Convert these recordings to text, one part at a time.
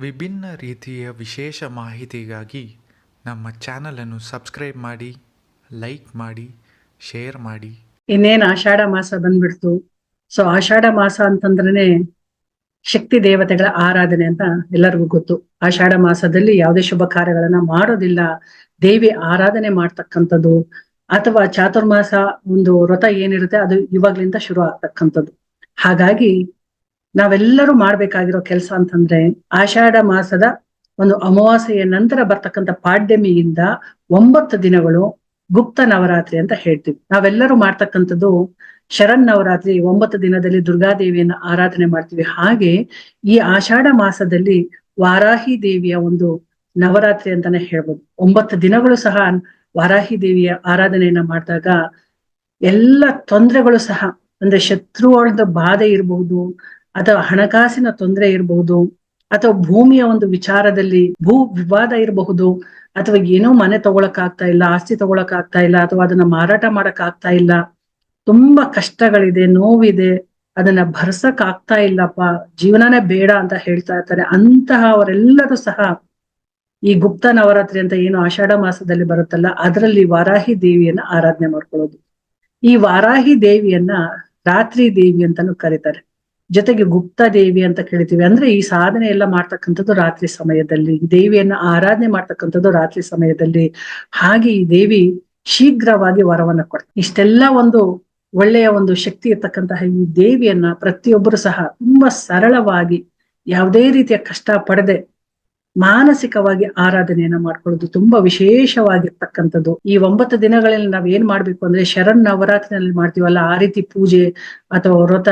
ವಿಭಿನ್ನ ರೀತಿಯ ವಿಶೇಷ ಮಾಹಿತಿಗಾಗಿ ನಮ್ಮ ಚಾನಲನ್ನು ಸಬ್ಸ್ಕ್ರೈಬ್ ಮಾಡಿ, ಲೈಕ್ ಮಾಡಿ, ಶೇರ್ ಮಾಡಿ. ಇನ್ನೇನು ಆಷಾಢ ಮಾಸ ಬಂದ್ಬಿಡ್ತು. ಸೊ ಆಷಾಢ ಮಾಸ ಅಂತಂದ್ರೆ ಶಕ್ತಿ ದೇವತೆಗಳ ಆರಾಧನೆ ಅಂತ ಎಲ್ಲರಿಗೂ ಗೊತ್ತು. ಆಷಾಢ ಮಾಸದಲ್ಲಿ ಯಾವುದೇ ಶುಭ ಕಾರ್ಯಗಳನ್ನ ಮಾಡೋದಿಲ್ಲ. ದೇವಿ ಆರಾಧನೆ ಮಾಡ್ತಕ್ಕಂಥದ್ದು. ಅಥವಾ ಚಾತುರ್ಮಾಸ ಒಂದು ವ್ರತ ಏನಿರುತ್ತೆ, ಅದು ಇವಾಗ್ಲಿಂದ ಶುರು ಆಗ್ತಕ್ಕಂಥದ್ದು. ಹಾಗಾಗಿ ನಾವೆಲ್ಲರೂ ಮಾಡ್ಬೇಕಾಗಿರೋ ಕೆಲಸ ಅಂತಂದ್ರೆ ಆಷಾಢ ಮಾಸದ ಒಂದು ಅಮಾವಾಸ್ಯೆಯ ನಂತರ ಬರ್ತಕ್ಕಂಥ ಪಾಡ್ಯಮಿಯಿಂದ ಒಂಬತ್ತು ದಿನಗಳು ಗುಪ್ತ ನವರಾತ್ರಿ ಅಂತ ಹೇಳ್ತೀವಿ. ನಾವೆಲ್ಲರೂ ಮಾಡ್ತಕ್ಕಂಥದ್ದು ಶರಣ್ ನವರಾತ್ರಿ, ಒಂಬತ್ತು ದಿನದಲ್ಲಿ ದುರ್ಗಾದೇವಿಯನ್ನ ಆರಾಧನೆ ಮಾಡ್ತೀವಿ. ಹಾಗೆ ಈ ಆಷಾಢ ಮಾಸದಲ್ಲಿ ವಾರಾಹಿ ದೇವಿಯ ಒಂದು ನವರಾತ್ರಿ ಅಂತಾನೆ ಹೇಳ್ಬೋದು. ಒಂಬತ್ತು ದಿನಗಳು ಸಹ ವಾರಾಹಿ ದೇವಿಯ ಆರಾಧನೆಯನ್ನ ಮಾಡಿದಾಗ ಎಲ್ಲ ತೊಂದರೆಗಳು ಸಹ, ಅಂದ್ರೆ ಶತ್ರುವಳದ ಬಾಧೆ ಇರಬಹುದು ಅಥವಾ ಹಣಕಾಸಿನ ತೊಂದರೆ ಇರಬಹುದು, ಅಥವಾ ಭೂಮಿಯ ಒಂದು ವಿಚಾರದಲ್ಲಿ ಭೂ ವಿವಾದ ಇರಬಹುದು, ಅಥವಾ ಏನೋ ಮನೆ ತಗೊಳಕ್ ಆಗ್ತಾ ಇಲ್ಲ, ಆಸ್ತಿ ತಗೊಳಕ್ ಆಗ್ತಾ ಇಲ್ಲ, ಅಥವಾ ಅದನ್ನ ಮಾರಾಟ ಮಾಡಕ್ ಆಗ್ತಾ ಇಲ್ಲ, ತುಂಬಾ ಕಷ್ಟಗಳಿದೆ, ನೋವಿದೆ, ಅದನ್ನ ಭರ್ಸಕ್ ಆಗ್ತಾ ಇಲ್ಲಪ್ಪ, ಜೀವನನೇ ಬೇಡ ಅಂತ ಹೇಳ್ತಾ ಇರ್ತಾರೆ. ಅಂತಹ ಅವರೆಲ್ಲರೂ ಸಹ ಈ ಗುಪ್ತ ನವರಾತ್ರಿ ಅಂತ ಏನು ಆಷಾಢ ಮಾಸದಲ್ಲಿ ಬರುತ್ತಲ್ಲ, ಅದರಲ್ಲಿ ವಾರಾಹಿ ದೇವಿಯನ್ನ ಆರಾಧನೆ ಮಾಡ್ಕೊಳ್ಳೋದು. ಈ ವಾರಾಹಿ ದೇವಿಯನ್ನ ರಾತ್ರಿ ದೇವಿ ಅಂತಾನು ಕರೀತಾರೆ. ಜೊತೆಗೆ ಗುಪ್ತ ದೇವಿ ಅಂತ ಕೇಳ್ತೀವಿ ಅಂದ್ರೆ ಈ ಸಾಧನೆ ಎಲ್ಲ ಮಾಡ್ತಕ್ಕಂಥದ್ದು ರಾತ್ರಿ ಸಮಯದಲ್ಲಿ ದೇವಿಯನ್ನ ಆರಾಧನೆ ಮಾಡ್ತಕ್ಕಂಥದ್ದು ರಾತ್ರಿ ಸಮಯದಲ್ಲಿ ಹಾಗೆ ಈ ದೇವಿ ಶೀಘ್ರವಾಗಿ ವರವನ್ನ ಕೊಡ್ತಾರೆ ಇಷ್ಟೆಲ್ಲ ಒಂದು ಒಳ್ಳೆಯ ಒಂದು ಶಕ್ತಿ ಇರ್ತಕ್ಕಂತಹ ಈ ದೇವಿಯನ್ನ ಪ್ರತಿಯೊಬ್ಬರು ಸಹ ತುಂಬಾ ಸರಳವಾಗಿ ಯಾವುದೇ ರೀತಿಯ ಕಷ್ಟ ಪಡದೆ ಮಾನಸಿಕವಾಗಿ ಆರಾಧನೆಯನ್ನ ಮಾಡ್ಕೊಳ್ಳೋದು ತುಂಬಾ ವಿಶೇಷವಾಗಿರ್ತಕ್ಕಂಥದ್ದು. ಈ ಒಂಬತ್ತು ದಿನಗಳಲ್ಲಿ ನಾವ್ ಏನ್ ಮಾಡ್ಬೇಕು ಅಂದ್ರೆ ಶರಣ್ ನವರಾತ್ರಿನಲ್ಲಿ ಮಾಡ್ತೀವಲ್ಲ, ಆ ರೀತಿ ಪೂಜೆ ಅಥವಾ ವ್ರತ,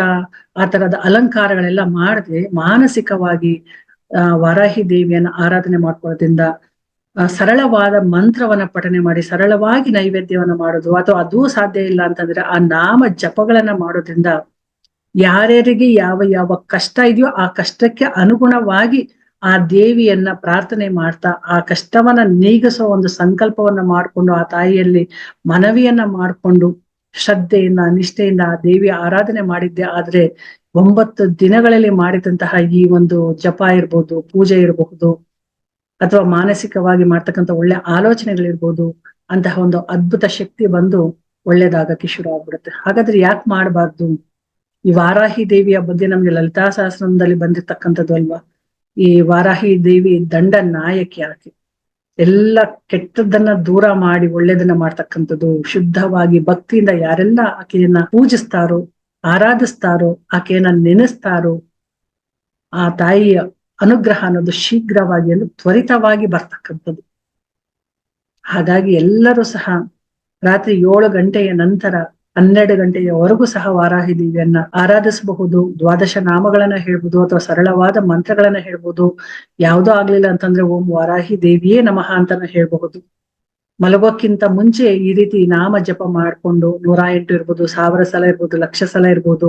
ಆ ತರದ ಅಲಂಕಾರಗಳೆಲ್ಲ ಮಾಡದೆ ಮಾನಸಿಕವಾಗಿ, ಆ, ವಾರಾಹಿ ದೇವಿಯನ್ನ ಆರಾಧನೆ ಮಾಡ್ಕೊಳ್ಳೋದ್ರಿಂದ ಸರಳವಾದ ಮಂತ್ರವನ್ನ ಪಠನೆ ಮಾಡಿ, ಸರಳವಾಗಿ ನೈವೇದ್ಯವನ್ನ ಮಾಡೋದು, ಅಥವಾ ಅದೂ ಸಾಧ್ಯ ಇಲ್ಲ ಅಂತಂದ್ರೆ ಆ ನಾಮ ಜಪಗಳನ್ನ ಮಾಡೋದ್ರಿಂದ, ಯಾರ್ಯಾರಿಗೆ ಯಾವ ಯಾವ ಕಷ್ಟ ಇದೆಯೋ ಆ ಕಷ್ಟಕ್ಕೆ ಅನುಗುಣವಾಗಿ ಆ ದೇವಿಯನ್ನ ಪ್ರಾರ್ಥನೆ ಮಾಡ್ತಾ, ಆ ಕಷ್ಟವನ್ನ ನೀಗಿಸೋ ಒಂದು ಸಂಕಲ್ಪವನ್ನ ಮಾಡ್ಕೊಂಡು ಆ ತಾಯಿಯಲ್ಲಿ ಮನವಿಯನ್ನ ಮಾಡ್ಕೊಂಡು, ಶ್ರದ್ಧೆಯಿಂದ, ನಿಷ್ಠೆಯಿಂದ ಆ ದೇವಿಯ ಆರಾಧನೆ ಮಾಡಿದ್ದೆ. ಆದ್ರೆ ಒಂಬತ್ತು ದಿನಗಳಲ್ಲಿ ಮಾಡಿದಂತಹ ಈ ಒಂದು ಜಪ ಇರ್ಬೋದು, ಪೂಜೆ ಇರಬಹುದು, ಅಥವಾ ಮಾನಸಿಕವಾಗಿ ಮಾಡ್ತಕ್ಕಂಥ ಒಳ್ಳೆ ಆಲೋಚನೆಗಳಿರ್ಬೋದು, ಅಂತಹ ಒಂದು ಅದ್ಭುತ ಶಕ್ತಿ ಬಂದು ಒಳ್ಳೇದಾಗಕ್ಕೆ ಶುರು ಆಗ್ಬಿಡುತ್ತೆ. ಹಾಗಾದ್ರೆ ಯಾಕೆ ಮಾಡಬಾರ್ದು? ಈ ವಾರಾಹಿ ದೇವಿಯ ಬಗ್ಗೆ ನಮ್ಗೆ ಲಲಿತಾ ಸಹಸ್ರದಲ್ಲಿ ಬಂದಿರ್ತಕ್ಕಂಥದ್ದು ಅಲ್ವಾ? ಈ ವಾರಾಹಿ ದೇವಿ ದಂಡ ನಾಯಕಿ ಆಕೆ. ಎಲ್ಲ ಕೆಟ್ಟದ್ದನ್ನ ದೂರ ಮಾಡಿ ಒಳ್ಳೇದನ್ನ ಮಾಡ್ತಕ್ಕಂಥದ್ದು, ಶುದ್ಧವಾಗಿ ಭಕ್ತಿಯಿಂದ ಯಾರೆಲ್ಲ ಆಕೆಯನ್ನ ಪೂಜಿಸ್ತಾರೋ, ಆರಾಧಿಸ್ತಾರೋ, ಆಕೆಯನ್ನ ನೆನೆಸ್ತಾರೋ, ಆ ತಾಯಿಯ ಅನುಗ್ರಹ ಅನ್ನೋದು ಶೀಘ್ರವಾಗಿ ಅಂದ್ರೆ ತ್ವರಿತವಾಗಿ ಬರ್ತಕ್ಕಂಥದ್ದು. ಹಾಗಾಗಿ ಎಲ್ಲರೂ ಸಹ ರಾತ್ರಿ ಏಳು ಗಂಟೆಯ ನಂತರ ಹನ್ನೆರಡು ಗಂಟೆಯವರೆಗೂ ಸಹ ವಾರಾಹಿ ದೇವಿಯನ್ನ ಆರಾಧಿಸಬಹುದು, ದ್ವಾದಶ ನಾಮಗಳನ್ನ ಹೇಳ್ಬೋದು ಅಥವಾ ಸರಳವಾದ ಮಂತ್ರಗಳನ್ನ ಹೇಳ್ಬೋದು ಯಾವುದೋ ಆಗ್ಲಿಲ್ಲ ಅಂತಂದ್ರೆ ಓಂ ವಾರಾಹಿ ದೇವಿಯೇ ನಮಃ ಅಂತಾನ ಹೇಳ್ಬಹುದು. ಮಲಗೋಕ್ಕಿಂತ ಮುಂಚೆ ಈ ರೀತಿ ನಾಮ ಜಪ ಮಾಡ್ಕೊಂಡು ನೂರ ಎಂಟು ಇರ್ಬೋದು, ಸಾವಿರ ಸಲ ಇರ್ಬೋದು, ಲಕ್ಷ ಸಲ ಇರ್ಬೋದು.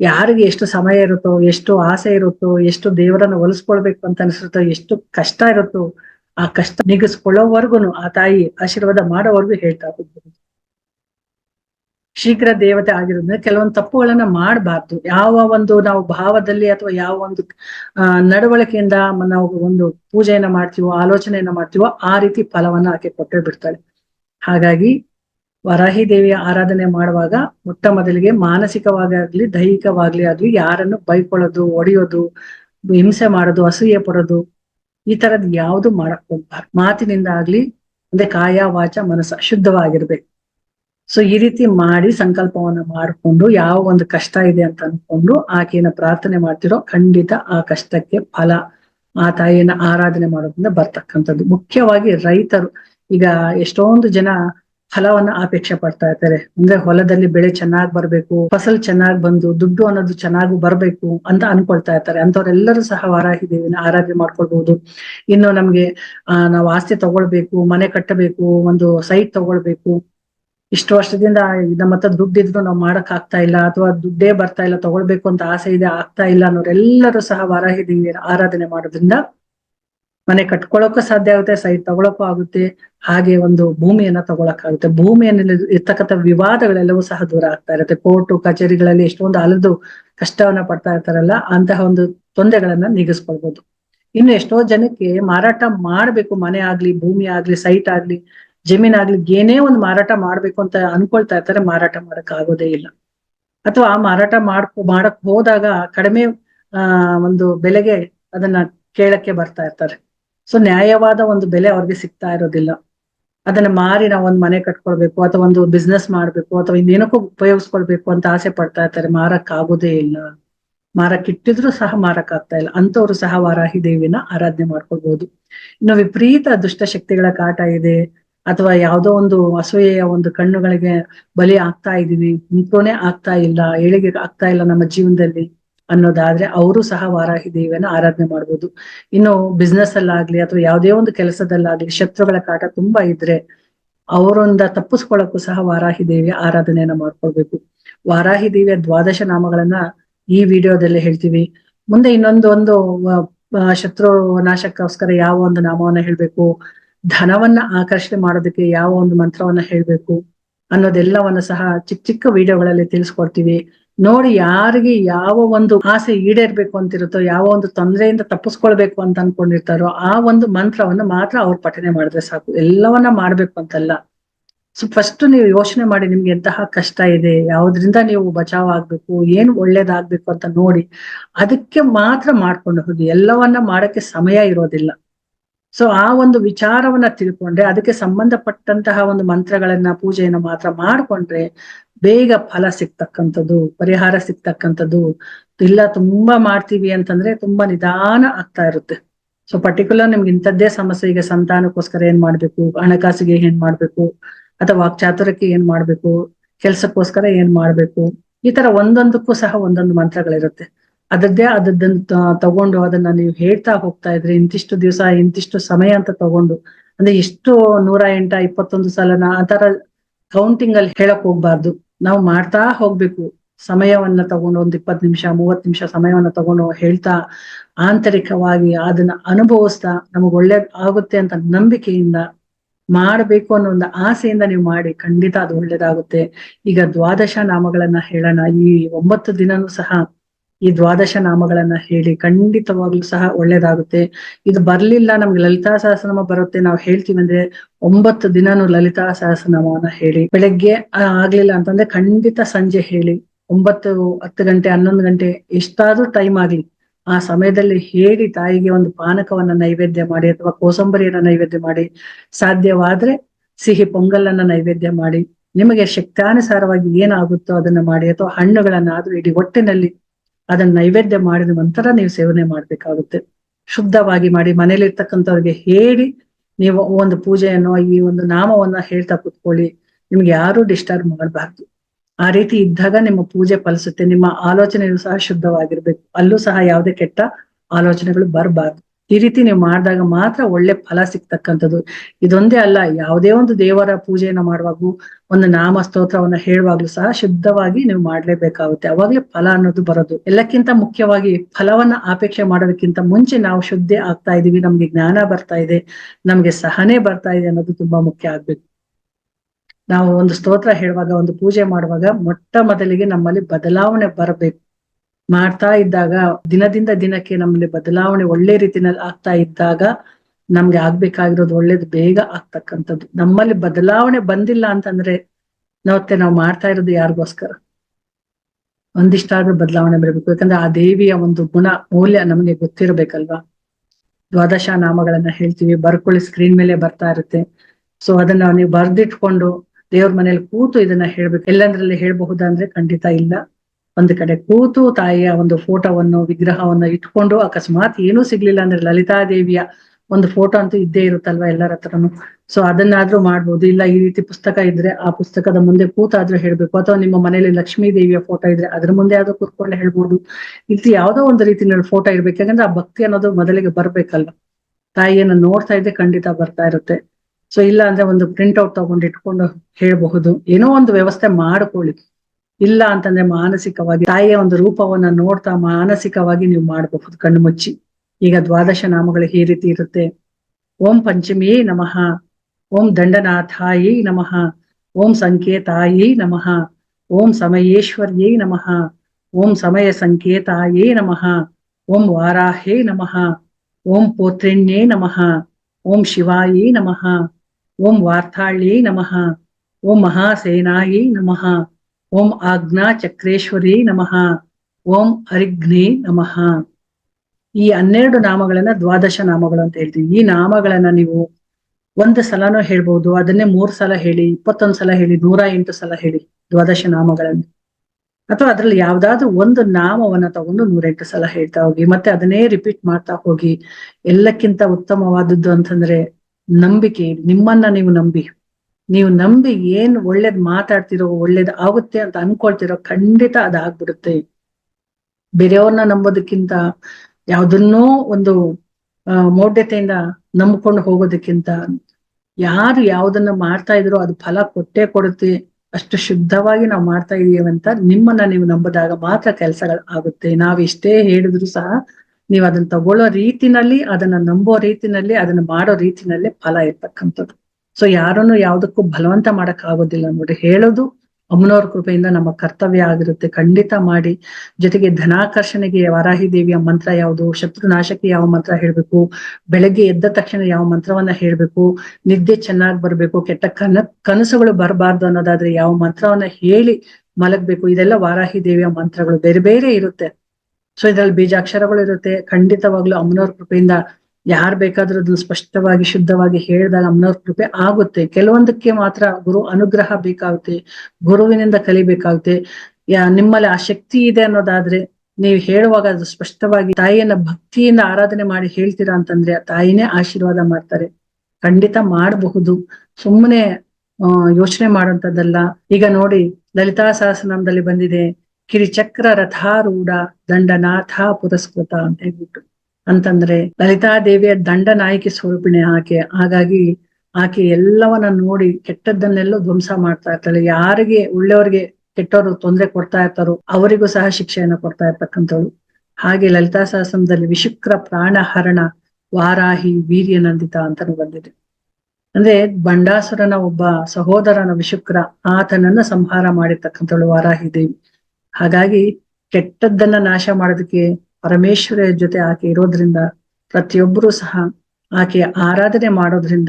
ಯಾರಿಗೆ ಎಷ್ಟು ಸಮಯ ಇರುತ್ತೋ, ಎಷ್ಟು ಆಸೆ ಇರುತ್ತೋ, ಎಷ್ಟು ದೇವರನ್ನ ಒಲಿಸ್ಕೊಳ್ಬೇಕು ಅಂತ ಅನ್ಸುತ್ತೋ, ಎಷ್ಟು ಕಷ್ಟ ಇರುತ್ತೋ, ಆ ಕಷ್ಟ ನಿಗಿಸ್ಕೊಳ್ಳೋವರೆಗೂ ಆ ತಾಯಿ ಆಶೀರ್ವಾದ ಮಾಡೋವರೆಗೂ ಹೇಳ್ತಾ ಹೋಗ್ಬೋದು ಶೀಘ್ರ ದೇವತೆ ಆಗಿರೋದ್ರಿಂದ ಕೆಲವೊಂದು ತಪ್ಪುಗಳನ್ನ ಮಾಡಬಾರ್ದು. ಯಾವ ಒಂದು ನಾವು ಭಾವದಲ್ಲಿ ಅಥವಾ ಯಾವ ಒಂದು ನಡವಳಿಕೆಯಿಂದ ನಾವು ಒಂದು ಪೂಜೆಯನ್ನ ಮಾಡ್ತೀವೋ, ಆಲೋಚನೆಯನ್ನ ಮಾಡ್ತೀವೋ ಆ ರೀತಿ ಫಲವನ್ನ ಆಕೆ ಕೊಟ್ಟೇ ಬಿಡ್ತಾಳೆ. ಹಾಗಾಗಿ ವರಾಹಿ ದೇವಿಯ ಆರಾಧನೆ ಮಾಡುವಾಗ ಮೊಟ್ಟ ಮೊದಲಿಗೆ ಮಾನಸಿಕವಾಗ್ಲಿ ದೈಹಿಕವಾಗ್ಲಿ ಆಗ್ಲಿ ಯಾರನ್ನು ಬೈಕೊಳ್ಳೋದು, ಒಡೆಯೋದು, ಹಿಂಸೆ ಮಾಡೋದು, ಅಸೂಯೆ ಪಡೋದು, ಈ ತರದ್ ಯಾವುದು ಮಾಡಕ್ ಹೋಗ್ಬಾರ್ದು. ಮಾತಿನಿಂದ ಆಗ್ಲಿ ಅಂದ್ರೆ ಕಾಯ, ವಾಚ, ಮನಸ್ಸು ಶುದ್ಧವಾಗಿರ್ಬೇಕು. ಸೊ ಈ ರೀತಿ ಮಾಡಿ ಸಂಕಲ್ಪವನ್ನ ಮಾಡಿಕೊಂಡು ಯಾವ ಒಂದು ಕಷ್ಟ ಇದೆ ಅಂತ ಅನ್ಕೊಂಡು ಆಕೆಯನ್ನ ಪ್ರಾರ್ಥನೆ ಮಾಡ್ತಿರೋ ಖಂಡಿತ ಆ ಕಷ್ಟಕ್ಕೆ ಫಲ ಆ ತಾಯಿಯನ್ನ ಆರಾಧನೆ ಮಾಡೋದ್ರಿಂದ ಬರ್ತಕ್ಕಂಥದ್ದು. ಮುಖ್ಯವಾಗಿ ರೈತರು ಈಗ ಎಷ್ಟೊಂದು ಜನ ಫಲವನ್ನ ಅಪೇಕ್ಷೆ ಪಡ್ತಾ ಇರ್ತಾರೆ ಅಂದ್ರೆ ಹೊಲದಲ್ಲಿ ಬೆಳೆ ಚೆನ್ನಾಗ್ ಬರ್ಬೇಕು, ಫಸಲ್ ಚೆನ್ನಾಗ್ ಬಂದು, ದುಡ್ಡು ಅನ್ನೋದು ಚೆನ್ನಾಗಿ ಬರ್ಬೇಕು ಅಂತ ಅನ್ಕೊಳ್ತಾ ಇರ್ತಾರೆ ಅಂತವ್ರೆಲ್ಲರೂ ಸಹ ವಾರಾಹಿ ದೇವಿನ ಆರಾಧನೆ ಮಾಡ್ಕೊಳ್ಬಹುದು ಇನ್ನು ನಮ್ಗೆ, ಆ, ನಾವು ಆಸ್ತಿ ತಗೊಳ್ಬೇಕು, ಮನೆ ಕಟ್ಟಬೇಕು, ಒಂದು ಸೈಟ್ ತಗೊಳ್ಬೇಕು. ಇಷ್ಟು ವರ್ಷದಿಂದ ನಮ್ಮ ಹತ್ರ ದುಡ್ಡಿದ್ರು ನಾವು ಮಾಡಕ್ ಆಗ್ತಾ ಇಲ್ಲ ಅಥವಾ ದುಡ್ಡೇ ಬರ್ತಾ ಇಲ್ಲ, ತಗೊಳ್ಬೇಕು ಅಂತ ಆಸೆ ಇದೆ, ಆಗ್ತಾ ಇಲ್ಲ ಅನ್ನೋರೆಲ್ಲರೂ ಸಹ ವಾರಾಹಿ ಆರಾಧನೆ ಮಾಡೋದ್ರಿಂದ ಮನೆ ಕಟ್ಕೊಳಕ್ಕೂ ಸಾಧ್ಯ ಆಗುತ್ತೆ, ಸೈಟ್ ತಗೊಳಕ್ಕೂ ಆಗುತ್ತೆ, ಹಾಗೆ ಒಂದು ಭೂಮಿಯನ್ನ ತಗೊಳಕ್ಕಾಗುತ್ತೆ. ಭೂಮಿಯಲ್ಲಿ ಇರ್ತಕ್ಕಂಥ ವಿವಾದಗಳೆಲ್ಲವೂ ಸಹ ದೂರ ಆಗ್ತಾ ಇರುತ್ತೆ. ಕೋರ್ಟು, ಕಚೇರಿಗಳಲ್ಲಿ ಎಷ್ಟೊಂದು ಅಲದು ಕಷ್ಟವನ್ನ ಪಡ್ತಾ ಇರ್ತಾರಲ್ಲ, ಅಂತಹ ಒಂದು ತೊಂದರೆಗಳನ್ನ ನೀಗಿಸ್ಕೊಳ್ಬಹುದು ಇನ್ನು ಎಷ್ಟೋ ಜನಕ್ಕೆ ಮಾರಾಟ ಮಾಡ್ಬೇಕು, ಮನೆ ಆಗ್ಲಿ, ಭೂಮಿ ಆಗ್ಲಿ, ಸೈಟ್ ಆಗ್ಲಿ ಜಮೀನ್ ಆಗ್ಲಿ ಏನೇ ಒಂದು ಮಾರಾಟ ಮಾಡ್ಬೇಕು ಅಂತ ಅನ್ಕೊಳ್ತಾ ಇರ್ತಾರೆ, ಮಾರಾಟ ಮಾಡಕ್ ಆಗೋದೇ ಇಲ್ಲ. ಅಥವಾ ಆ ಮಾರಾಟ ಮಾಡ್ ಮಾಡಕ್ ಹೋದಾಗ ಕಡಿಮೆ, ಆ, ಒಂದು ಬೆಲೆಗೆ ಅದನ್ನ ಕೇಳಕ್ಕೆ ಬರ್ತಾ ಇರ್ತಾರೆ. ಸೊ ನ್ಯಾಯವಾದ ಒಂದು ಬೆಲೆ ಅವ್ರಿಗೆ ಸಿಗ್ತಾ ಇರೋದಿಲ್ಲ. ಅದನ್ನ ಮಾರಿ ನಾವು ಒಂದ್ ಮನೆ ಕಟ್ಕೊಳ್ಬೇಕು, ಅಥವಾ ಒಂದು ಬಿಸ್ನೆಸ್ ಮಾಡ್ಬೇಕು, ಅಥವಾ ಇನ್ನೇನಕ್ಕೂ ಉಪಯೋಗಿಸ್ಕೊಳ್ಬೇಕು ಅಂತ ಆಸೆ ಪಡ್ತಾ ಇರ್ತಾರೆ, ಮಾರಕ್ ಆಗೋದೇ ಇಲ್ಲ. ಮಾರಕ್ ಇಟ್ಟಿದ್ರು ಸಹ ಮಾರಕ್ ಆಗ್ತಾ ಇಲ್ಲ. ಅಂತವ್ರು ಸಹ ವಾರಾಹಿ ದೇವಿನ ಆರಾಧನೆ ಮಾಡ್ಕೊಳ್ಬಹುದು ಇನ್ನು ವಿಪರೀತ ದುಷ್ಟ ಶಕ್ತಿಗಳ ಕಾಟ ಇದೆ. ಅಥವಾ ಯಾವುದೋ ಒಂದು ಅಸೂಯೆಯ ಒಂದು ಕಣ್ಣುಗಳಿಗೆ ಬಲಿ ಆಗ್ತಾ ಇದೀವಿ ನಿಂತ್ಕೊನೆ ಆಗ್ತಾ ಇಲ್ಲ, ಏಳಿಗೆ ಆಗ್ತಾ ಇಲ್ಲ ನಮ್ಮ ಜೀವನದಲ್ಲಿ ಅನ್ನೋದಾದ್ರೆ ಅವರು ಸಹ ವಾರಾಹಿ ದೇವಿಯನ್ನ ಆರಾಧನೆ ಮಾಡ್ಬೋದು. ಇನ್ನು ಬಿಸ್ನೆಸ್ ಅಲ್ಲಾಗ್ಲಿ ಅಥವಾ ಯಾವುದೇ ಒಂದು ಕೆಲಸದಲ್ಲಾಗ್ಲಿ ಶತ್ರುಗಳ ಕಾಟ ತುಂಬಾ ಇದ್ರೆ ಅವರಿಂದ ತಪ್ಪಿಸ್ಕೊಳ್ಳಕ್ಕೂ ಸಹ ವಾರಾಹಿ ದೇವಿಯ ಆರಾಧನೆಯನ್ನ ಮಾಡ್ಕೊಳ್ಬೇಕು. ವಾರಾಹಿ ದೇವಿಯ ದ್ವಾದಶ ನಾಮಗಳನ್ನ ಈ ವಿಡಿಯೋದಲ್ಲಿ ಹೇಳ್ತೀವಿ. ಮುಂದೆ ಇನ್ನೊಂದು ಒಂದು ಶತ್ರು ನಾಶಕ್ಕೋಸ್ಕರ ಯಾವ ಒಂದು ನಾಮವನ್ನ ಹೇಳ್ಬೇಕು ಧನವನ್ನ ಆಕರ್ಷಣೆ ಮಾಡೋದಕ್ಕೆ ಯಾವ ಒಂದು ಮಂತ್ರವನ್ನ ಹೇಳ್ಬೇಕು ಅನ್ನೋದೆಲ್ಲವನ್ನ ಸಹ ಚಿಕ್ಕ ಚಿಕ್ಕ ವಿಡಿಯೋಗಳಲ್ಲಿ ತಿಳಿಸ್ಕೊಡ್ತೀವಿ. ನೋಡಿ ಯಾರಿಗೆ ಯಾವ ಒಂದು ಆಸೆ ಈಡೇರ್ಬೇಕು ಅಂತಿರುತ್ತೋ, ಯಾವ ಒಂದು ತೊಂದರೆಯಿಂದ ತಪ್ಪಿಸ್ಕೊಳ್ಬೇಕು ಅಂತ ಅನ್ಕೊಂಡಿರ್ತಾರೋ ಆ ಒಂದು ಮಂತ್ರವನ್ನ ಮಾತ್ರ ಅವ್ರು ಪಠನೆ ಮಾಡಿದ್ರೆ ಸಾಕು. ಎಲ್ಲವನ್ನ ಮಾಡ್ಬೇಕು ಅಂತಲ್ಲ. ಸೊ ಫಸ್ಟ್ ನೀವು ಯೋಚನೆ ಮಾಡಿ ನಿಮ್ಗೆ ಎಂತಹ ಕಷ್ಟ ಇದೆ, ಯಾವ್ದ್ರಿಂದ ನೀವು ಬಚಾವ್ ಆಗ್ಬೇಕು, ಏನ್ ಒಳ್ಳೇದಾಗ್ಬೇಕು ಅಂತ ನೋಡಿ, ಅದಕ್ಕೆ ಮಾತ್ರ ಮಾಡ್ಕೊಂಡು ಹೋಗಿ. ಎಲ್ಲವನ್ನ ಮಾಡಕ್ಕೆ ಸಮಯ ಇರೋದಿಲ್ಲ. ಸೊ ಆ ಒಂದು ವಿಚಾರವನ್ನ ತಿಳ್ಕೊಂಡ್ರೆ, ಅದಕ್ಕೆ ಸಂಬಂಧಪಟ್ಟಂತಹ ಒಂದು ಮಂತ್ರಗಳನ್ನ, ಪೂಜೆಯನ್ನ ಮಾತ್ರ ಮಾಡ್ಕೊಂಡ್ರೆ, ಬೇಗ ಫಲ ಸಿಗ್ತಕ್ಕಂಥದ್ದು, ಪರಿಹಾರ ಸಿಗ್ತಕ್ಕಂಥದ್ದು, ಇಲ್ಲ ತುಂಬಾ ಮಾಡ್ತೀವಿ ಅಂತಂದ್ರೆ ತುಂಬಾ ನಿಧಾನ ಆಗ್ತಾ ಇರುತ್ತೆ. ಸೊ ಪರ್ಟಿಕ್ಯುಲರ್ ನಿಮ್ಗೆ ಇಂಥದ್ದೇ ಸಮಸ್ಯೆ, ಈಗ ಸಂತಾನಕ್ಕೋಸ್ಕರ ಏನ್ ಮಾಡ್ಬೇಕು? ಹಣಕಾಸಿಗೆ ಏನ್ ಮಾಡ್ಬೇಕು? ಅಥವಾ ವಾಕ್ಚಾತುರ್ಯಕ್ಕೆ ಏನ್ ಮಾಡ್ಬೇಕು? ಕೆಲ್ಸಕ್ಕೋಸ್ಕರ ಏನ್ ಮಾಡ್ಬೇಕು? ಈ ತರ ಒಂದೊಂದಕ್ಕೂ ಸಹ ಒಂದೊಂದು ಮಂತ್ರಗಳಿರುತ್ತೆ. ಅದದ್ದೇ ಅದನ್ನ ತಗೊಂಡು ಅದನ್ನ ನೀವು ಹೇಳ್ತಾ ಹೋಗ್ತಾ ಇದ್ರೆ, ಇಂತಿಷ್ಟು ದಿವಸ, ಇಂತಿಷ್ಟು ಸಮಯ ಅಂತ ತಗೊಂಡು. ಅಂದ್ರೆ ಎಷ್ಟು ನೂರ ಎಂಟ, ಇಪ್ಪತ್ತೊಂದು ಸಲನ ಆತರ ತರ ಕೌಂಟಿಂಗ್ ಅಲ್ಲಿ ಹೇಳಕ್ ಹೋಗ್ಬಾರ್ದು. ನಾವು ಮಾಡ್ತಾ ಹೋಗ್ಬೇಕು. ಸಮಯವನ್ನ ತಗೊಂಡು ಒಂದ್ ಇಪ್ಪತ್ ನಿಮಿಷ ಮೂವತ್ ನಿಮಿಷ ಸಮಯವನ್ನ ತಗೊಂಡು ಹೇಳ್ತಾ ಆಂತರಿಕವಾಗಿ ಅದನ್ನ ಅನುಭವಿಸ್ತಾ ನಮಗ್ ಒಳ್ಳೇದ್ ಆಗುತ್ತೆ ಅಂತ ನಂಬಿಕೆಯಿಂದ ಮಾಡ್ಬೇಕು ಅನ್ನೋ ಒಂದು ಆಸೆಯಿಂದ ನೀವು ಮಾಡಿ, ಖಂಡಿತ ಅದು ಒಳ್ಳೇದಾಗುತ್ತೆ. ಈಗ ದ್ವಾದಶ ನಾಮಗಳನ್ನ ಹೇಳೋಣ. ಈ ಒಂಬತ್ತು ದಿನನೂ ಸಹ ಈ ದ್ವಾದಶ ನಾಮಗಳನ್ನ ಹೇಳಿ ಖಂಡಿತವಾಗ್ಲೂ ಸಹ ಒಳ್ಳೇದಾಗುತ್ತೆ. ಇದು ಬರ್ಲಿಲ್ಲ ನಮ್ಗೆ ಲಲಿತಾ ಸಹಸ್ರನಾಮ ಬರುತ್ತೆ ನಾವು ಹೇಳ್ತೀವಿ ಅಂದ್ರೆ ಒಂಬತ್ತು ದಿನಾನು ಲಲಿತಾ ಸಹಸ್ರನಾಮವನ್ನ ಹೇಳಿ, ಬೆಳಗ್ಗೆ ಆಗ್ಲಿಲ್ಲ ಅಂತಂದ್ರೆ ಖಂಡಿತ ಸಂಜೆ ಹೇಳಿ, ಒಂಬತ್ತು ಹತ್ತು ಗಂಟೆ ಹನ್ನೊಂದು ಗಂಟೆ ಎಷ್ಟಾದ್ರೂ ಟೈಮ್ ಆಗ್ಲಿ, ಆ ಸಮಯದಲ್ಲಿ ಹೇಳಿ ತಾಯಿಗೆ ಒಂದು ಪಾನಕವನ್ನ ನೈವೇದ್ಯ ಮಾಡಿ ಅಥವಾ ಕೋಸಂಬರಿಯನ್ನ ನೈವೇದ್ಯ ಮಾಡಿ, ಸಾಧ್ಯವಾದ್ರೆ ಸಿಹಿ ಪೊಂಗಲನ್ನ ನೈವೇದ್ಯ ಮಾಡಿ, ನಿಮಗೆ ಶಕ್ತಾನುಸಾರವಾಗಿ ಏನಾಗುತ್ತೋ ಅದನ್ನ ಮಾಡಿ ಅಥವಾ ಹಣ್ಣುಗಳನ್ನಾದ್ರೂ ಇಡೀ, ಹೊಟ್ಟೆನಲ್ಲಿ ಅದನ್ನ ನೈವೇದ್ಯ ಮಾಡಿದ ನಂತರ ನೀವು ಸೇವನೆ ಮಾಡ್ಬೇಕಾಗುತ್ತೆ. ಶುದ್ಧವಾಗಿ ಮಾಡಿ ಮನೇಲಿರ್ತಕ್ಕಂಥವ್ರಿಗೆ ಹೇಳಿ ನೀವು ಒಂದು ಪೂಜೆಯನ್ನು, ಈ ಒಂದು ನಾಮವನ್ನ ಹೇಳ್ತಾ ಕುತ್ಕೊಳ್ಳಿ. ನಿಮ್ಗೆ ಯಾರು ಡಿಸ್ಟರ್ಬ್ ಮಾಡಬಾರ್ದು. ಆ ರೀತಿ ಇದ್ದಾಗ ನಿಮ್ಮ ಪೂಜೆ ಫಲಿಸುತ್ತೆ. ನಿಮ್ಮ ಆಲೋಚನೆಯು ಸಹ ಶುದ್ಧವಾಗಿರ್ಬೇಕು. ಅಲ್ಲೂ ಸಹ ಯಾವುದೇ ಕೆಟ್ಟ ಆಲೋಚನೆಗಳು ಬರಬಾರ್ದು. ಈ ರೀತಿ ನೀವು ಮಾಡಿದಾಗ ಮಾತ್ರ ಒಳ್ಳೆ ಫಲ ಸಿಗ್ತಕ್ಕಂಥದ್ದು. ಇದೊಂದೇ ಅಲ್ಲ, ಯಾವುದೇ ಒಂದು ದೇವರ ಪೂಜೆಯನ್ನ ಮಾಡುವಾಗೂ ಒಂದು ನಾಮ ಸ್ತೋತ್ರವನ್ನ ಹೇಳುವಾಗ್ಲೂ ಸಹ ಶುದ್ಧವಾಗಿ ನೀವು ಮಾಡ್ಲೇಬೇಕಾಗುತ್ತೆ. ಅವಾಗ್ಲೇ ಫಲ ಅನ್ನೋದು ಬರೋದು. ಎಲ್ಲಕ್ಕಿಂತ ಮುಖ್ಯವಾಗಿ ಫಲವನ್ನ ಅಪೇಕ್ಷೆ ಮಾಡೋದಕ್ಕಿಂತ ಮುಂಚೆ ನಾವು ಶುದ್ಧೆ ಆಗ್ತಾ ಇದೀವಿ ನಮ್ಗೆ ಜ್ಞಾನ ಬರ್ತಾ ಇದೆ, ನಮ್ಗೆ ಸಹನೆ ಬರ್ತಾ ಇದೆ ಅನ್ನೋದು ತುಂಬಾ ಮುಖ್ಯ ಆಗ್ಬೇಕು. ನಾವು ಒಂದು ಸ್ತೋತ್ರ ಹೇಳುವಾಗ, ಒಂದು ಪೂಜೆ ಮಾಡುವಾಗ ಮೊಟ್ಟ ಮೊದಲಿಗೆ ನಮ್ಮಲ್ಲಿ ಬದಲಾವಣೆ ಬರಬೇಕು. ಮಾಡ್ತಾ ಇದ್ದಾಗ, ದಿನದಿಂದ ದಿನಕ್ಕೆ ನಮ್ಮಲ್ಲಿ ಬದಲಾವಣೆ ಒಳ್ಳೆ ರೀತಿನಲ್ಲಿ ಆಗ್ತಾ ಇದ್ದಾಗ ನಮ್ಗೆ ಆಗ್ಬೇಕಾಗಿರೋದು ಒಳ್ಳೇದು ಬೇಗ ಆಗ್ತಕ್ಕಂಥದ್ದು. ನಮ್ಮಲ್ಲಿ ಬದಲಾವಣೆ ಬಂದಿಲ್ಲ ಅಂತಂದ್ರೆ ನಾವತ್ತೆ ನಾವು ಮಾಡ್ತಾ ಇರೋದು ಯಾರಿಗೋಸ್ಕರ? ಒಂದಿಷ್ಟಾದ್ರೂ ಬದಲಾವಣೆ ಬರಬೇಕು. ಯಾಕಂದ್ರೆ ಆ ದೇವಿಯ ಒಂದು ಗುಣ, ಮೌಲ್ಯ ನಮಗೆ ಗೊತ್ತಿರಬೇಕಲ್ವಾ? ದ್ವಾದಶ ನಾಮಗಳನ್ನ ಹೇಳ್ತೀವಿ, ಬರ್ಕೊಳ್ಳಿ ಸ್ಕ್ರೀನ್ ಮೇಲೆ ಬರ್ತಾ ಇರುತ್ತೆ. ಸೊ ಅದನ್ನ ನೀವು ಬರ್ದಿಟ್ಕೊಂಡು ದೇವ್ರ ಮನೇಲಿ ಕೂತು ಇದನ್ನ ಹೇಳ್ಬೇಕು. ಎಲ್ಲಂದ್ರಲ್ಲಿ ಹೇಳ್ಬಹುದಂದ್ರೆ ಖಂಡಿತ ಇಲ್ಲ. ಒಂದು ಕಡೆ ಕೂತು ತಾಯಿಯ ಒಂದು ಫೋಟೋವನ್ನು, ವಿಗ್ರಹವನ್ನು ಇಟ್ಕೊಂಡು ಅಕಸ್ಮಾತ್ ಏನೂ ಸಿಗ್ಲಿಲ್ಲ ಅಂದ್ರೆ ಲಲಿತಾ ದೇವಿಯ ಒಂದು ಫೋಟೋ ಅಂತೂ ಇದ್ದೇ ಇರುತ್ತಲ್ವಾ ಎಲ್ಲರ ಹತ್ರನು. ಸೊ ಅದನ್ನಾದ್ರೂ ಮಾಡ್ಬೋದು. ಇಲ್ಲ, ಈ ರೀತಿ ಪುಸ್ತಕ ಇದ್ರೆ ಆ ಪುಸ್ತಕದ ಮುಂದೆ ಕೂತಾದ್ರೂ ಹೇಳ್ಬೇಕು. ಅಥವಾ ನಿಮ್ಮ ಮನೇಲಿ ಲಕ್ಷ್ಮೀ ದೇವಿಯ ಫೋಟೋ ಇದ್ರೆ ಅದ್ರ ಮುಂದೆ ಆದ್ರೂ ಕೂತ್ಕೊಂಡು ಹೇಳ್ಬೋದು. ಇಲ್ಲಿ ಯಾವ್ದೋ ಒಂದು ರೀತಿನಲ್ಲಿ ಫೋಟೋ ಇರ್ಬೇಕು. ಯಾಕಂದ್ರೆ ಆ ಭಕ್ತಿ ಅನ್ನೋದು ಮೊದಲಿಗೆ ಬರ್ಬೇಕಲ್ವ. ತಾಯಿಯನ್ನ ನೋಡ್ತಾ ಇದ್ರೆ ಖಂಡಿತ ಬರ್ತಾ ಇರುತ್ತೆ. ಸೊ ಇಲ್ಲ ಅಂದ್ರೆ ಒಂದು ಪ್ರಿಂಟ್ ಔಟ್ ತಗೊಂಡು ಇಟ್ಕೊಂಡು ಹೇಳ್ಬಹುದು. ಏನೋ ಒಂದು ವ್ಯವಸ್ಥೆ ಮಾಡ್ಕೊಳ್ಳಿ. ಇಲ್ಲ ಅಂತಂದ್ರೆ ಮಾನಸಿಕವಾಗಿ ತಾಯಿಯ ಒಂದು ರೂಪವನ್ನ ನೋಡ್ತಾ ಮಾನಸಿಕವಾಗಿ ನೀವು ಮಾಡಬಹುದು, ಕಣ್ಣು ಮುಚ್ಚಿ. ಈಗ ದ್ವಾದಶ ನಾಮಗಳು ಈ ರೀತಿ ಇರುತ್ತೆ. ಓಂ ಪಂಚಮಿ ನಮಃ. ಓಂ ದಂಡನಾಥಾಯಿ ನಮಃ. ಓಂ ಸಂಕೇತಾಯಿ ನಮಃ. ಓಂ ಸಮಯೇಶ್ವರ್ಯೇ ನಮಃ. ಓಂ ಸಮಯ ಸಂಕೇತಾಯೇ ನಮಃ. ಓಂ ವಾರಾಹೇ ನಮಃ. ಓಂ ಪೋತ್ರಿಣ್ಯೇ ನಮಃ. ಓಂ ಶಿವಾಯೇ ನಮಃ. ಓಂ ವಾರ್ತಾಳ್ಯೇ ನಮಃ. ಓಂ ಮಹಾಸೇನಾಯೇ ನಮಃ. ಓಂ ಆಜ್ಞಾ ಚಕ್ರೇಶ್ವರಿ ನಮಃ. ಓಂ ಅರಿಗ್ನೇ ನಮಃ. ಈ ಹನ್ನೆರಡು ನಾಮಗಳನ್ನ ದ್ವಾದಶ ನಾಮಗಳು ಅಂತ ಹೇಳ್ತೀವಿ. ಈ ನಾಮಗಳನ್ನ ನೀವು ಒಂದು ಸಲನೂ ಹೇಳ್ಬಹುದು ಅದನ್ನೇ ಮೂರ್ ಸಲ ಹೇಳಿ, ಇಪ್ಪತ್ತೊಂದ್ ಸಲ ಹೇಳಿ, ನೂರ ಎಂಟು ಸಲ ಹೇಳಿ ದ್ವಾದಶ ನಾಮಗಳನ್ನು. ಅಥವಾ ಅದ್ರಲ್ಲಿ ಯಾವ್ದಾದ್ರು ಒಂದು ನಾಮವನ್ನ ತಗೊಂಡು ನೂರೆಂಟು ಸಲ ಹೇಳ್ತಾ ಹೋಗಿ, ಮತ್ತೆ ಅದನ್ನೇ ರಿಪೀಟ್ ಮಾಡ್ತಾ ಹೋಗಿ, ಎಲ್ಲಕ್ಕಿಂತ ಉತ್ತಮವಾದದ್ದು ಅಂತಂದ್ರೆ ನಂಬಿಕೆ, ನಿಮ್ಮನ್ನ ನೀವು ನಂಬಿ. ನೀವು ನಂಬಿ ಏನ್ ಒಳ್ಳೇದ್ ಮಾತಾಡ್ತಿರೋ, ಒಳ್ಳೇದ್ ಆಗುತ್ತೆ ಅಂತ ಅನ್ಕೊಳ್ತಿರೋ ಖಂಡಿತ ಅದಾಗ್ಬಿಡುತ್ತೆ. ಬೇರೆಯವ್ರನ್ನ ನಂಬೋದಕ್ಕಿಂತ, ಯಾವ್ದನ್ನೂ ಒಂದು ಮೌಢ್ಯತೆಯಿಂದ ನಂಬ್ಕೊಂಡು ಹೋಗೋದಕ್ಕಿಂತ ಯಾರು ಯಾವ್ದನ್ನ ಮಾಡ್ತಾ ಇದ್ರೋ ಅದು ಫಲ ಕೊಟ್ಟೇ ಕೊಡುತ್ತೆ. ಅಷ್ಟು ಶುದ್ಧವಾಗಿ ನಾವು ಮಾಡ್ತಾ ಇದೀವಂತ ನಿಮ್ಮನ್ನ ನೀವು ನಂಬದಾಗ ಮಾತ್ರ ಕೆಲಸಗಳು ಆಗುತ್ತೆ. ನಾವ್ ಎಷ್ಟೇ ಹೇಳಿದ್ರು ಸಹ ನೀವು ಅದನ್ನ ತಗೊಳ್ಳೋ ರೀತಿನಲ್ಲಿ, ಅದನ್ನ ನಂಬೋ ರೀತಿನಲ್ಲಿ, ಅದನ್ನ ಮಾಡೋ ರೀತಿನಲ್ಲಿ ಫಲ ಇರ್ತಕ್ಕಂಥದ್ದು. ಸೊ ಯಾರನ್ನು ಯಾವ್ದಕ್ಕೂ ಬಲವಂತ ಮಾಡಕ್ ಆಗೋದಿಲ್ಲ ನೋಡಿ. ಹೇಳೋದು ಅಮ್ಮನವ್ರ ಕೃಪೆಯಿಂದ ನಮ್ಮ ಕರ್ತವ್ಯ ಆಗಿರುತ್ತೆ. ಖಂಡಿತ ಮಾಡಿ. ಜೊತೆಗೆ ಧನಾಕರ್ಷಣೆಗೆ ವಾರಾಹಿ ದೇವಿಯ ಮಂತ್ರ ಯಾವುದು? ಶತ್ರು ನಾಶಕ್ಕೆ ಯಾವ ಮಂತ್ರ ಹೇಳ್ಬೇಕು? ಬೆಳಗ್ಗೆ ಎದ್ದ ತಕ್ಷಣ ಯಾವ ಮಂತ್ರವನ್ನ ಹೇಳ್ಬೇಕು? ನಿದ್ದೆ ಚೆನ್ನಾಗಿ ಬರ್ಬೇಕು, ಕೆಟ್ಟ ಕನ, ಕನಸುಗಳು ಬರಬಾರ್ದು ಅನ್ನೋದಾದ್ರೆ ಯಾವ ಮಂತ್ರವನ್ನ ಹೇಳಿ ಮಲಗ್ಬೇಕು? ಇದೆಲ್ಲ ವಾರಾಹಿ ದೇವಿಯ ಮಂತ್ರಗಳು. ಬೇರೆ ಬೇರೆ ಇರುತ್ತೆ. ಸೊ ಇದ್ರಲ್ಲಿ ಬೀಜಾಕ್ಷರಗಳು ಇರುತ್ತೆ. ಖಂಡಿತವಾಗ್ಲೂ ಅಮ್ಮನವ್ರ ಕೃಪೆಯಿಂದ ಯಾರ್ ಬೇಕಾದ್ರೂ ಅದನ್ನು ಸ್ಪಷ್ಟವಾಗಿ, ಶುದ್ಧವಾಗಿ ಹೇಳಿದಾಗ ಅಮ್ಮನವ್ರ ಕೃಪೆ ಆಗುತ್ತೆ. ಕೆಲವೊಂದಕ್ಕೆ ಮಾತ್ರ ಗುರು ಅನುಗ್ರಹ ಬೇಕಾಗುತ್ತೆ, ಗುರುವಿನಿಂದ ಕಲಿಬೇಕಾಗುತ್ತೆ. ಯಾ, ನಿಮ್ಮಲ್ಲಿ ಆ ಶಕ್ತಿ ಇದೆ ಅನ್ನೋದಾದ್ರೆ ನೀವು ಹೇಳುವಾಗ ಅದು ಸ್ಪಷ್ಟವಾಗಿ ತಾಯಿಯನ್ನ ಭಕ್ತಿಯಿಂದ ಆರಾಧನೆ ಮಾಡಿ ಹೇಳ್ತೀರಾ ಅಂತಂದ್ರೆ ಆ ತಾಯಿನೇ ಆಶೀರ್ವಾದ ಮಾಡ್ತಾರೆ. ಖಂಡಿತ ಮಾಡಬಹುದು. ಸುಮ್ಮನೆ ಯೋಚನೆ ಮಾಡುವಂತದ್ದಲ್ಲ. ಈಗ ನೋಡಿ, ಲಲಿತಾ ಸಹಸ್ರನಾಮದಲ್ಲಿ ಬಂದಿದೆ, ಕಿರಿಚಕ್ರ ರಥಾರೂಢ ದಂಡನಾಥ ಪುರಸ್ಕೃತ ಅಂತ ಹೇಳ್ಬಿಟ್ಟು. ಅಂತಂದ್ರೆ ಲಲಿತಾ ದೇವಿಯ ದಂಡ ನಾಯಕಿ ಸ್ವರೂಪಿಣಿ ಆಕೆ. ಹಾಗಾಗಿ ಆಕೆ ಎಲ್ಲವನ್ನ ನೋಡಿ ಕೆಟ್ಟದ್ದನ್ನೆಲ್ಲ ಧ್ವಂಸ ಮಾಡ್ತಾ ಇರ್ತಾಳೆ. ಯಾರಿಗೆ ಒಳ್ಳೆಯವ್ರಿಗೆ ಕೆಟ್ಟವರು ತೊಂದರೆ ಕೊಡ್ತಾ ಇರ್ತಾರೋ ಅವರಿಗೂ ಸಹ ಶಿಕ್ಷೆಯನ್ನ ಕೊಡ್ತಾ ಇರ್ತಕ್ಕಂಥವಳು. ಹಾಗೆ ಲಲಿತಾ ಸಹಸ್ರದಲ್ಲಿ ವಿಶುಕ್ರ ಪ್ರಾಣಹರಣ ವಾರಾಹಿ ವೀರ್ಯನಂದಿತ ಅಂತಾನು ಬಂದಿದೆ. ಅಂದ್ರೆ ಬಂಡಾಸುರನ ಒಬ್ಬ ಸಹೋದರನ ವಿಶುಕ್ರ ಆತನನ್ನ ಸಂಹಾರ ಮಾಡಿರ್ತಕ್ಕಂಥವಳು ವಾರಾಹಿ ದೇವಿ. ಹಾಗಾಗಿ ಕೆಟ್ಟದ್ದನ್ನ ನಾಶ ಮಾಡೋದಕ್ಕೆ ಪರಮೇಶ್ವರ ಜೊತೆ ಆಕೆ ಇರೋದ್ರಿಂದ ಪ್ರತಿಯೊಬ್ಬರೂ ಸಹ ಆಕೆಯ ಆರಾಧನೆ ಮಾಡೋದ್ರಿಂದ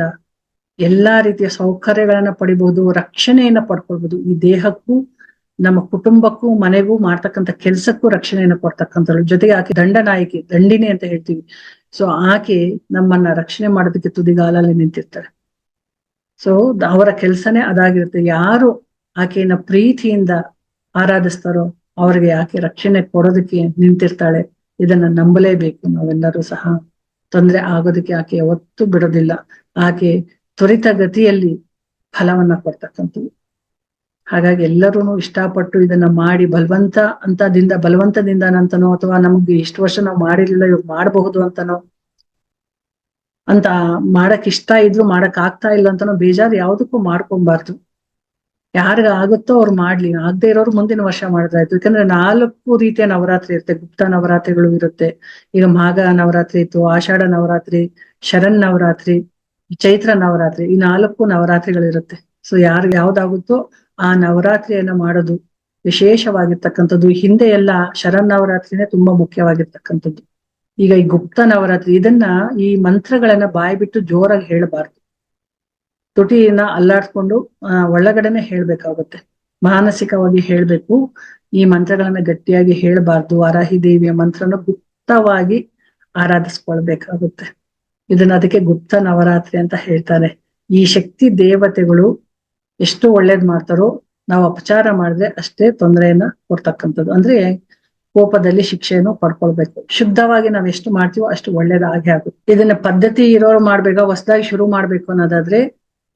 ಎಲ್ಲಾ ರೀತಿಯ ಸೌಕರ್ಯಗಳನ್ನ ಪಡಿಬಹುದು, ರಕ್ಷಣೆಯನ್ನ ಪಡ್ಕೊಳ್ಬಹುದು. ಈ ದೇಹಕ್ಕೂ, ನಮ್ಮ ಕುಟುಂಬಕ್ಕೂ, ಮನೆಗೂ ಮಾಡ್ತಕ್ಕಂಥ ಕೆಲ್ಸಕ್ಕೂ ರಕ್ಷಣೆಯನ್ನ ಕೊಡ್ತಕ್ಕಂಥಳು ಜೊತೆಗೆ ಆಕೆ ದಂಡನಾಯಕಿ ದಂಡಿನಿ ಅಂತ ಹೇಳ್ತೀವಿ. ಸೊ ಆಕೆ ನಮ್ಮನ್ನ ರಕ್ಷಣೆ ಮಾಡೋದಕ್ಕೆ ತುದಿಗಾಲಲ್ಲಿ ನಿಂತಿರ್ತಾರೆ. ಸೊ ಅವರ ಕೆಲ್ಸನೇ ಅದಾಗಿರುತ್ತೆ. ಯಾರು ಆಕೆಯನ್ನ ಪ್ರೀತಿಯಿಂದ ಆರಾಧಿಸ್ತಾರೋ, ಅವ್ರಿಗೆ ಆಕೆ ರಕ್ಷಣೆ ಕೊಡೋದಕ್ಕೆ ನಿಂತಿರ್ತಾಳೆ. ಇದನ್ನ ನಂಬಲೇಬೇಕು ನಾವೆಲ್ಲರೂ ಸಹ. ತೊಂದರೆ ಆಗೋದಕ್ಕೆ ಆಕೆ ಯಾವತ್ತೂ ಬಿಡೋದಿಲ್ಲ. ಆಕೆ ತ್ವರಿತ ಗತಿಯಲ್ಲಿ ಫಲವನ್ನ ಕೊಡ್ತಕ್ಕಂಥದ್ದು. ಹಾಗಾಗಿ ಎಲ್ಲರೂ ಇಷ್ಟಪಟ್ಟು ಇದನ್ನ ಮಾಡಿ ಬಲವಂತ ಅಂತದಿಂದ ಬಲವಂತದಿಂದ ಅಂತನೋ ಅಥವಾ ನಮ್ಗೆ ಇಷ್ಟು ವರ್ಷ ನಾವು ಮಾಡಿರ್ಲಿಲ್ಲ, ಇವಾಗ ಮಾಡಬಹುದು ಅಂತನೋ, ಅಂತ ಮಾಡಕ್ ಇಷ್ಟ ಇದ್ರು ಮಾಡಕ್ ಆಗ್ತಾ ಇಲ್ಲ ಅಂತನೋ ಬೇಜಾರು ಯಾವ್ದಕ್ಕೂ ಮಾಡ್ಕೊಬಾರ್ದು. ಯಾರಿಗ ಆಗುತ್ತೋ ಅವ್ರು ಮಾಡ್ಲಿ. ಆಗದೆ ಇರೋರು ಮುಂದಿನ ವರ್ಷ ಮಾಡಿದ್ರಾಯ್ತು ಯಾಕಂದ್ರೆ ನಾಲ್ಕು ರೀತಿಯ ನವರಾತ್ರಿ ಇರುತ್ತೆ. ಗುಪ್ತ ನವರಾತ್ರಿಗಳು ಇರುತ್ತೆ. ಈಗ ಮಾಘ ನವರಾತ್ರಿ ಇತ್ತು, ಆಷಾಢ ನವರಾತ್ರಿ, ಶರಣ್ ನವರಾತ್ರಿ, ಚೈತ್ರ ನವರಾತ್ರಿ ಈ ನಾಲ್ಕು ನವರಾತ್ರಿಗಳಿರುತ್ತೆ ಸೊ ಯಾರು ಯಾವ್ದಾಗುತ್ತೋ ಆ ನವರಾತ್ರಿಯನ್ನ ಮಾಡೋದು ವಿಶೇಷವಾಗಿರ್ತಕ್ಕಂಥದ್ದು. ಹಿಂದೆ ಎಲ್ಲ ಶರಣ್ ನವರಾತ್ರಿನೇ ತುಂಬಾ ಮುಖ್ಯವಾಗಿರ್ತಕ್ಕಂಥದ್ದು. ಈಗ ಈ ಗುಪ್ತ ನವರಾತ್ರಿ ಇದನ್ನ ಈ ಮಂತ್ರಗಳನ್ನ ಬಾಯಿ ಬಿಟ್ಟು ಜೋರಾಗಿ ಹೇಳಬಾರ್ದು. ತುಟಿಯನ್ನ ಅಲ್ಲಾಡ್ಕೊಂಡು ಒಳಗಡೆನೆ ಹೇಳ್ಬೇಕಾಗುತ್ತೆ. ಮಾನಸಿಕವಾಗಿ ಹೇಳ್ಬೇಕು. ಈ ಮಂತ್ರಗಳನ್ನ ಗಟ್ಟಿಯಾಗಿ ಹೇಳಬಾರ್ದು. ಅರಾಹಿ ದೇವಿಯ ಮಂತ್ರನ ಗುಪ್ತವಾಗಿ ಆರಾಧಿಸ್ಕೊಳ್ಬೇಕಾಗುತ್ತೆ. ಇದನ್ನ ಅದಕ್ಕೆ ಗುಪ್ತ ನವರಾತ್ರಿ ಅಂತ ಹೇಳ್ತಾರೆ. ಈ ಶಕ್ತಿ ದೇವತೆಗಳು ಎಷ್ಟು ಒಳ್ಳೇದ್ ಮಾಡ್ತಾರೋ ನಾವು ಅಪಚಾರ ಮಾಡಿದ್ರೆ ಅಷ್ಟೇ ತೊಂದರೆಯನ್ನ ಕೊಡ್ತಕ್ಕಂಥದ್ದು. ಅಂದ್ರೆ ಕೋಪದಲ್ಲಿ ಶಿಕ್ಷೆಯನ್ನು ಪಡ್ಕೊಳ್ಬೇಕು. ಶುದ್ಧವಾಗಿ ನಾವ್ ಎಷ್ಟು ಮಾಡ್ತೀವೋ ಅಷ್ಟು ಒಳ್ಳೇದಾಗೆ ಆಗುತ್ತೆ. ಇದನ್ನ ಪದ್ಧತಿ ಇರೋರು ಮಾಡ್ಬೇಕಾ, ಹೊಸದಾಗಿ ಶುರು ಮಾಡ್ಬೇಕು ಅನ್ನೋದಾದ್ರೆ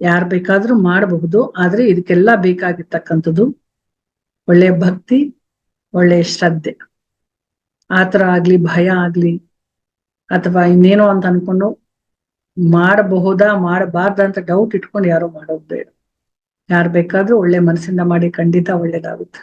ಯಾರ್ ಬೇಕಾದ್ರೂ ಮಾಡಬಹುದು, ಆದ್ರೆ ಇದಕ್ಕೆಲ್ಲ ಬೇಕಾಗಿರ್ತಕ್ಕಂಥದ್ದು ಒಳ್ಳೆ ಭಕ್ತಿ, ಒಳ್ಳೆ ಶ್ರದ್ಧೆ. ಆತರ ಆಗ್ಲಿ, ಭಯ ಆಗ್ಲಿ, ಅಥವಾ ಇನ್ನೇನೋ ಅಂತ ಅನ್ಕೊಂಡು ಮಾಡಬಹುದಾ, ಮಾಡಬಾರ್ದ ಅಂತ ಡೌಟ್ ಇಟ್ಕೊಂಡು ಯಾರು ಮಾಡೋದು ಬೇಡ. ಯಾರು ಬೇಕಾದ್ರೂ ಒಳ್ಳೆ ಮನಸ್ಸಿಂದ ಮಾಡಿ ಖಂಡಿತ ಒಳ್ಳೇದಾಗುತ್ತೆ.